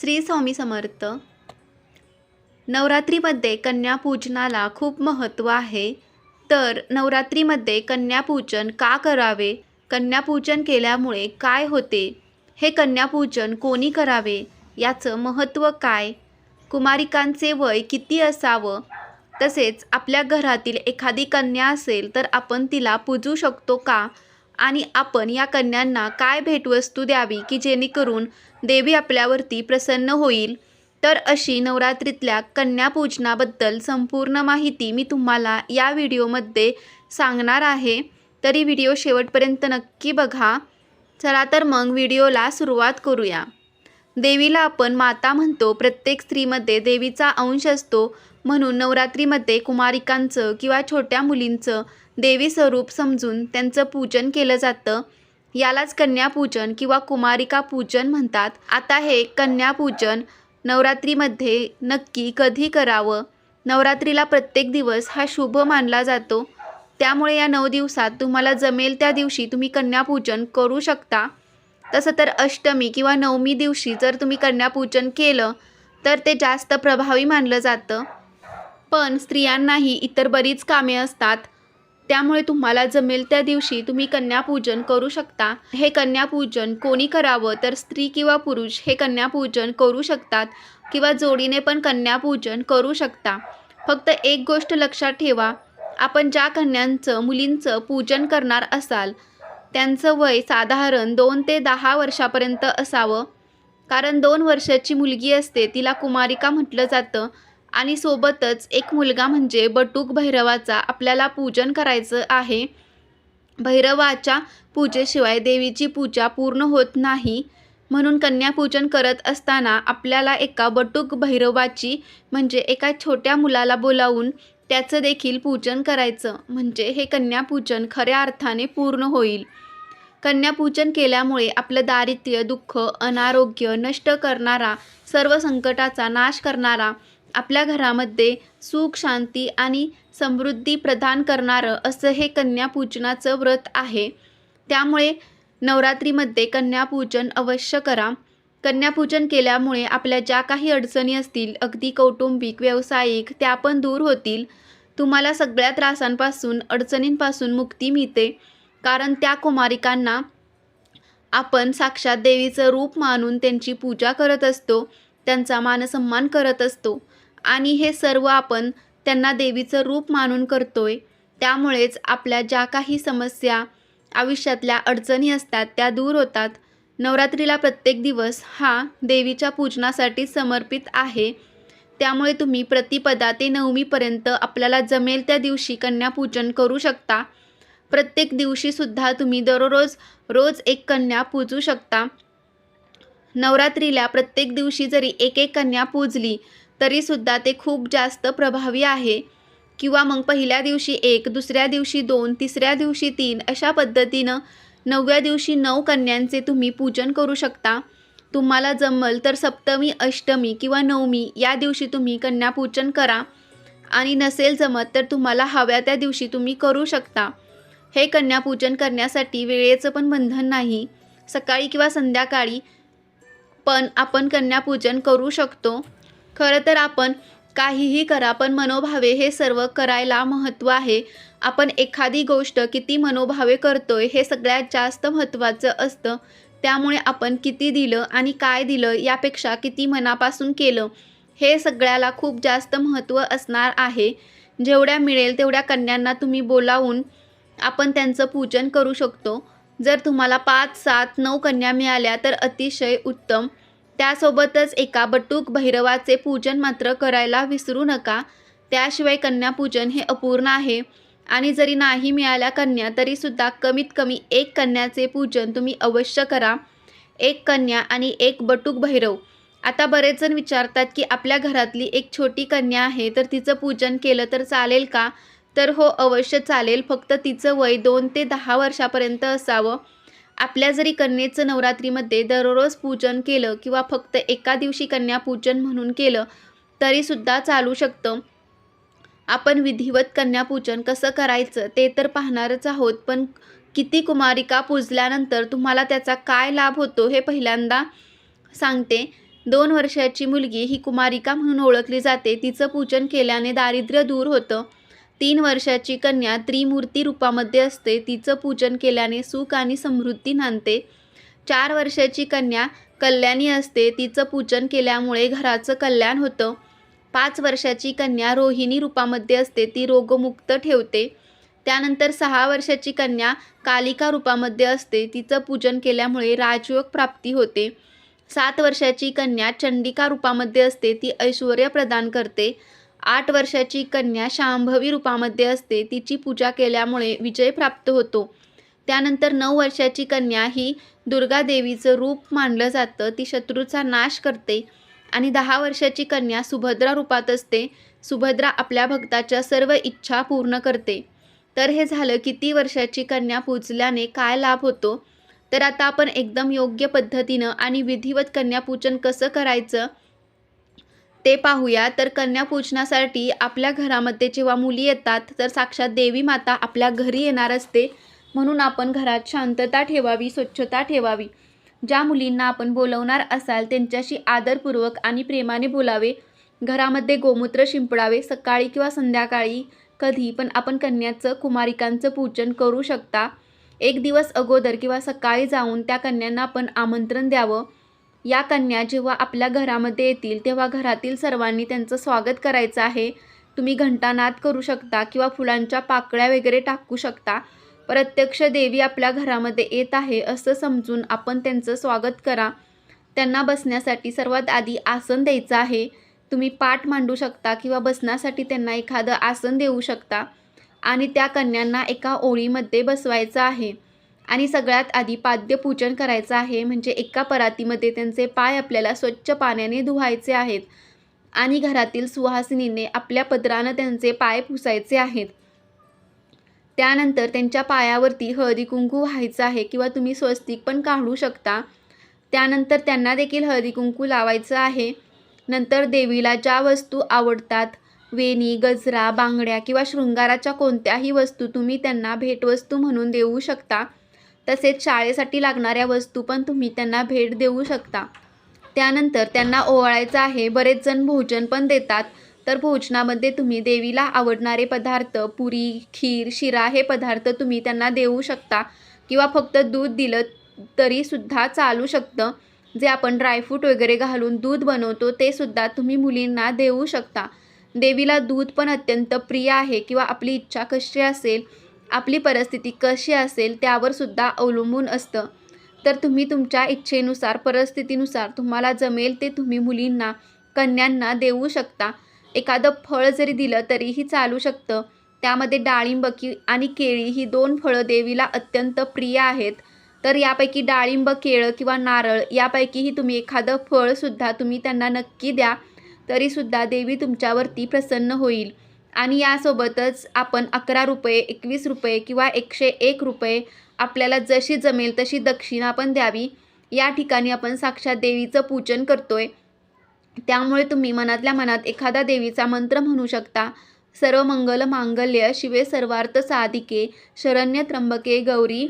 श्री स्वामी समर्थ. नवरात्रीमध्ये कन्यापूजनाला खूप महत्त्व आहे. तर नवरात्रीमध्ये कन्यापूजन का करावे? कन्यापूजन केल्यामुळे काय होते? हे कन्यापूजन कोणी करावे? याचं महत्त्व काय? कुमारिकांचे वय किती असावं? तसेच आपल्या घरातील एखादी कन्या असेल तर आपण तिला पूजू शकतो का? आणि आपण या कन्यांना काय भेटवस्तू द्यावी की जेणेकरून देवी आपल्यावरती प्रसन्न होईल? तर अशी नवरात्रीतल्या कन्यापूजनाबद्दल संपूर्ण माहिती मी तुम्हाला या व्हिडिओमध्ये सांगणार आहे. तरी व्हिडिओ शेवटपर्यंत नक्की बघा. चला तर मग व्हिडिओला सुरुवात करूया. देवीला आपण माता म्हणतो. प्रत्येक स्त्रीमध्ये देवीचा अंश असतो. म्हणून नवरात्रीमध्ये कुमारिकांचं किंवा छोट्या मुलींचं देवी स्वरूप समजून त्यांचं पूजन केलं जातं. यालाच कन्यापूजन किंवा कुमारिका पूजन म्हणतात. आता हे कन्यापूजन नवरात्रीमध्ये नक्की कधी करावं? नवरात्रीला प्रत्येक दिवस हा शुभ मानला जातो. त्यामुळे या नऊ दिवसात तुम्हाला जमेल त्या दिवशी तुम्ही कन्यापूजन करू शकता. तसं तर अष्टमी किंवा नवमी दिवशी जर तुम्ही कन्यापूजन केलं तर ते जास्त प्रभावी मानलं जातं. पण स्त्रियांनाही इतर बरीच कामे असतात. त्यामुळे तुम्हाला जमेल त्या दिवशी तुम्ही कन्यापूजन करू शकता. हे कन्यापूजन कोणी करावं तर स्त्री किंवा पुरुष हे कन्यापूजन करू शकतात किंवा जोडीने पण कन्यापूजन करू शकता. फक्त एक गोष्ट लक्षात ठेवा आपण ज्या कन्यांचं मुलींचं पूजन करणार असाल त्यांचं वय साधारण दोन ते दहा वर्षापर्यंत असावं. कारण दोन वर्षाची मुलगी असते तिला कुमारिका म्हटलं जातं आणि सोबतच एक मुलगा म्हणजे बटूक भैरवाचा आपल्याला पूजन करायचं आहे. भैरवाच्या पूजेशिवाय देवीची पूजा पूर्ण होत नाही. म्हणून कन्यापूजन करत असताना आपल्याला एका बटूक भैरवाची म्हणजे एका छोट्या मुलाला बोलावून त्याचं देखील पूजन करायचं. म्हणजे हे कन्यापूजन खऱ्या अर्थाने पूर्ण होईल. कन्यापूजन केल्यामुळे आपलं दारिद्र्य दुःख अनारोग्य नष्ट करणारा सर्व संकटाचा नाश करणारा आपल्या घरामध्ये सुख शांती आणि समृद्धी प्रदान करणारं असं हे कन्यापूजनाचं व्रत आहे. त्यामुळे नवरात्रीमध्ये कन्यापूजन अवश्य करा. कन्यापूजन केल्यामुळे आपल्या ज्या काही अडचणी असतील अगदी कौटुंबिक व्यावसायिक त्या पण दूर होतील. तुम्हाला सगळ्या त्रासांपासून अडचणींपासून मुक्ती मिळते. कारण त्या कुमारिकांना आपण साक्षात देवीचं रूप मानून त्यांची पूजा करत असतो त्यांचा मानसन्मान करत असतो आणि हे सर्व आपण त्यांना देवीचं रूप मानून करतोय. त्यामुळेच आपल्या ज्या काही समस्या आयुष्यातल्या अडचणी असतात त्या दूर होतात. नवरात्रीला प्रत्येक दिवस हा देवीच्या पूजनासाठी समर्पित आहे. त्यामुळे तुम्ही प्रतिपदा ते नवमीपर्यंत आपल्याला जमेल त्या दिवशी कन्यापूजन करू शकता. प्रत्येक दिवशीसुद्धा तुम्ही दररोज रोज एक कन्या पूजू शकता. नवरात्रीला प्रत्येक दिवशी जरी एक एक कन्या पूजली तरीसुद्धा ते खूप जास्त प्रभावी आहे. किंवा मग पहिल्या दिवशी एक दुसऱ्या दिवशी दोन तिसऱ्या दिवशी तीन अशा पद्धतीनं नवव्या दिवशी नऊ कन्यांचे तुम्ही पूजन करू शकता. तुम्हाला जमल तर सप्तमी अष्टमी किंवा नवमी या दिवशी तुम्ही कन्यापूजन करा. आणि नसेल जमत तर तुम्हाला हव्या त्या दिवशी तुम्ही करू शकता. हे कन्यापूजन करण्यासाठी वेळेचं पण बंधन नाही. सकाळी किंवा संध्याकाळी पण आपण कन्यापूजन करू शकतो. खरं तर आपण काहीही करा पण मनोभावे हे सर्व करायला महत्त्व आहे. आपण एखादी गोष्ट किती मनोभावे करतोय हे सगळ्यात जास्त महत्त्वाचं असतं. त्यामुळे आपण किती दिलं आणि काय दिलं यापेक्षा किती मनापासून केलं हे सगळ्याला खूप जास्त महत्त्व असणार आहे. जेवढ्या मिळेल तेवढ्या कन्यांना तुम्ही बोलावून आपण त्यांचं पूजन करू शकतो. जर तुम्हाला पाच सात नऊ कन्या मिळाल्या तर अतिशय उत्तम. त्यासोबतच एका बटूक भैरवाचे पूजन मात्र करायला विसरू नका. त्याशिवाय कन्यापूजन हे अपूर्ण आहे. आणि जरी नाही मिळाल्या कन्या तरीसुद्धा कमीत कमी एक कन्याचे पूजन तुम्ही अवश्य करा. एक कन्या आणि एक बटूक भैरव. आता बरेच जण विचारतात की आपल्या घरातली एक छोटी कन्या आहे तर तिचं पूजन केलं तर चालेल का? तर हो अवश्य चालेल. फक्त तिचं वय दोन ते दहा वर्षापर्यंत असावं. आपल्या जरी कन्येचं नवरात्रीमध्ये दररोज पूजन केलं किंवा फक्त एका दिवशी कन्यापूजन म्हणून केलं तरीसुद्धा चालू शकतं. आपण विधिवत कन्यापूजन कसं करायचं ते तर पाहणारच आहोत पण किती कुमारिका पूजल्यानंतर तुम्हाला त्याचा काय लाभ होतो हे पहिल्यांदा सांगते. दोन वर्षाची मुलगी ही कुमारिका म्हणून ओळखली जाते. तिचं पूजन केल्याने दारिद्र्य दूर होतं. तीन वर्षाची कन्या त्रिमूर्ती रूपामध्ये असते. तिचं पूजन केल्याने सुख आणि समृद्धी नांदते. चार वर्षाची कन्या कल्याणी असते. तिचं पूजन केल्यामुळे घराचं कल्याण होतं. पाच वर्षाची कन्या रोहिणी रूपामध्ये असते. ती रोगमुक्त ठेवते. त्यानंतर सहा वर्षाची कन्या कालिका रूपामध्ये असते. तिचं पूजन केल्यामुळे राजयोग प्राप्ती होते. सात वर्षाची कन्या चंडिका रूपामध्ये असते. ती ऐश्वर प्रदान करते. आठ वर्षाची कन्या शांभवी रूपामध्ये असते. तिची पूजा केल्यामुळे विजय प्राप्त होतो. त्यानंतर नऊ वर्षाची कन्या ही दुर्गा देवीचं रूप मानलं जातं. ती शत्रूचा नाश करते आणि दहा वर्षाची कन्या सुभद्रा रूपात असते. सुभद्रा आपल्या भक्ताच्या सर्व इच्छा पूर्ण करते. तर हे झालं किती वर्षाची कन्या पूजल्याने काय लाभ होतो? तर आता आपण एकदम योग्य पद्धतीनं आणि विधिवत कन्यापूजन कसं करायचं? ते पाहूया. तर कन्यापूजनासाठी आपल्या घरामध्ये जेव्हा मुली येतात तर साक्षात देवी माता आपल्या घरी येणार असते. म्हणून आपण घरात शांतता ठेवावी स्वच्छता ठेवावी. ज्या मुलींना आपण बोलवणार असाल त्यांच्याशी आदरपूर्वक आणि प्रेमाने बोलावे. घरामध्ये गोमूत्र शिंपडावे सकाळी किंवा संध्याकाळी कधी पण आपण कन्याचं कुमारिकांचं पूजन करू शकता. एक दिवस अगोदर किंवा सकाळी जाऊन त्या कन्यांना आपण आमंत्रण द्यावं. या कन्या जेव्हा आपल्या घरामध्ये येतील तेव्हा घरातील सर्वांनी त्यांचं स्वागत करायचं आहे. तुम्ही घंटानाद करू शकता किंवा फुलांच्या पाकळ्या वगैरे टाकू शकता. प्रत्यक्ष देवी आपल्या घरामध्ये येत आहे असं समजून आपण त्यांचं स्वागत करा. त्यांना बसण्यासाठी सर्वात आधी आसन द्यायचं आहे. तुम्ही पाठ मांडू शकता किंवा बसण्यासाठी त्यांना एखादं आसन देऊ शकता. आणि त्या कन्यांना एका ओळीमध्ये बसवायचं आहे. आणि सगळ्यात आधी पाद्यपूजन करायचं आहे म्हणजे एका परातीमध्ये त्यांचे पाय आपल्याला स्वच्छ पाण्याने धुवायचे आहेत आणि घरातील सुहासिनीने आपल्या पदरानं त्यांचे पाय पुसायचे आहेत. त्यानंतर त्यांच्या पायावरती हळदी कुंकू व्हायचं आहे किंवा तुम्ही स्वस्तिक पण काढू शकता. त्यानंतर त्यांना देखील हळदी कुंकू लावायचं आहे. नंतर देवीला ज्या वस्तू आवडतात वेणी गजरा बांगड्या किंवा शृंगाराच्या कोणत्याही वस्तू तुम्ही त्यांना भेटवस्तू म्हणून देऊ शकता. तसेच शाळेसाठी लागणाऱ्या वस्तू पण तुम्ही त्यांना भेट देऊ शकता. त्यानंतर त्यांना ओवाळायचं आहे. बरेच जण भोजन पण देतात. तर भोजनामध्ये तुम्ही देवीला आवडणारे पदार्थ पुरी खीर शिरा हे पदार्थ तुम्ही त्यांना देऊ शकता. किंवा फक्त दूध दिलं तरीसुद्धा चालू शकतं. जे आपण ड्रायफ्रूट वगैरे घालून दूध बनवतो ते सुद्धा तुम्ही मुलींना देऊ शकता. देवीला दूध पण अत्यंत प्रिय आहे. किंवा आपली इच्छा कशी असेल आपली परिस्थिती कशी असेल त्यावर सुद्धा अवलंबून असतं. तर तुम्ही तुमच्या इच्छेनुसार परिस्थितीनुसार तुम्हाला जमेल ते तुम्ही मुलींना कन्यांना देऊ शकता. एखादं फळ जरी दिलं तरीही चालू शकतं. त्यामध्ये डाळिंब की आणि केळी ही दोन फळं देवीला अत्यंत प्रिय आहेत. तर यापैकी डाळिंब केळं किंवा नारळ यापैकीही तुम्ही एखादं फळसुद्धा तुम्ही त्यांना नक्की द्या. तरीसुद्धा देवी तुमच्यावरती प्रसन्न होईल. आणि यासोबतच आपण अकरा रुपये एकवीस रुपये किंवा एकशे एक रुपये आपल्याला जशी जमेल तशी दक्षिणा पण द्यावी. या ठिकाणी आपण साक्षात देवीचं पूजन करतोय. त्यामुळे तुम्ही मनातल्या मनात एखादा देवीचा मंत्र म्हणू शकता. सर्व मंगल मांगल्य शिवे सर्वार्थ साधिके शरण्य त्र्यंबके गौरी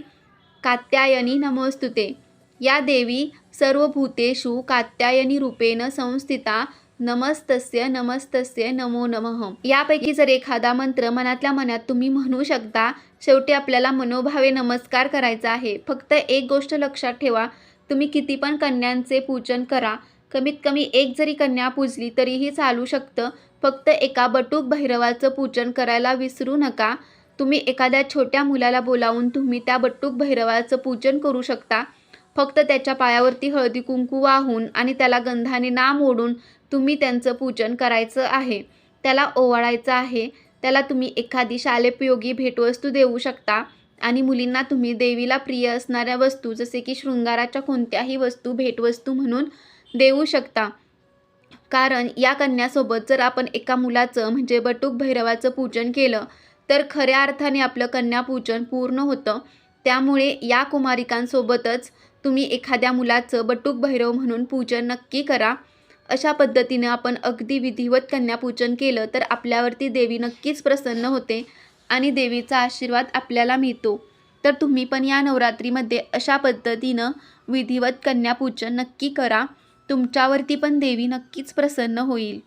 कात्यायनी नमोस्तुते. या देवी सर्व भूतेषु कात्यायनी रूपेण संस्थिता नमस्तस्य नमस्तस्य नमो नमः. यापैकी जर एखादा मंत्र मनातल्या मनात तुम्ही म्हणू शकता शेवटी आपल्याला मनोभावे नमस्कार करायचा आहे. फक्त एक गोष्ट लक्षात ठेवा तुम्ही किती पण कन्यांचे पूजन करा कमीत कमी एक जरी कन्या पूजली तरीही चालू शकतं. फक्त एका बटूक भैरवाचं पूजन करायला विसरू नका. तुम्ही एखाद्या छोट्या मुलाला बोलावून तुम्ही त्या बटूक भैरवाचं पूजन करू शकता. फक्त त्याच्या पायावरती हळदी कुंकू वाहून आणि त्याला गंधाने नाम ओढून तुम्ही त्यांचं पूजन करायचं आहे त्याला ओवाळायचं आहे त्याला तुम्ही एखादी शालेपयोगी भेटवस्तू देऊ शकता आणि मुलींना तुम्ही देवीला प्रिय असणाऱ्या वस्तू जसे की शृंगाराच्या कोणत्याही वस्तू भेटवस्तू म्हणून देऊ शकता. कारण या कन्यासोबत जर आपण एका मुलाचं म्हणजे बटूक भैरवाचं पूजन केलं तर खऱ्या अर्थाने आपलं कन्यापूजन पूर्ण होतं. त्यामुळे या कुमारिकांसोबतच तुम्ही एखाद्या मुलाचं बटूक भैरव म्हणून पूजन नक्की करा. अशा पद्धतीने आपण अगदी विधिवत कन्यापूजन केलं तर आपल्यावरती देवी नक्कीच प्रसन्न होते आणि देवीचा आशीर्वाद आपल्याला मिळतो. तर तुम्ही पण या नवरात्रीमध्ये अशा पद्धतीनं विधिवत कन्यापूजन नक्की करा. तुमच्यावरती पण देवी नक्कीच प्रसन्न होईल.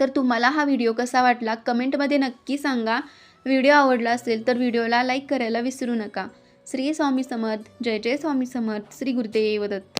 तर तुम्हाला हा व्हिडिओ कसा वाटला? कमेंटमध्ये नक्की सांगा. व्हिडिओ आवडला असेल तर व्हिडिओला लाईक करायला विसरू नका. श्री स्वामी समर्थ. जय जय स्वामी समर्थ. श्री गुरुदेव दत्त.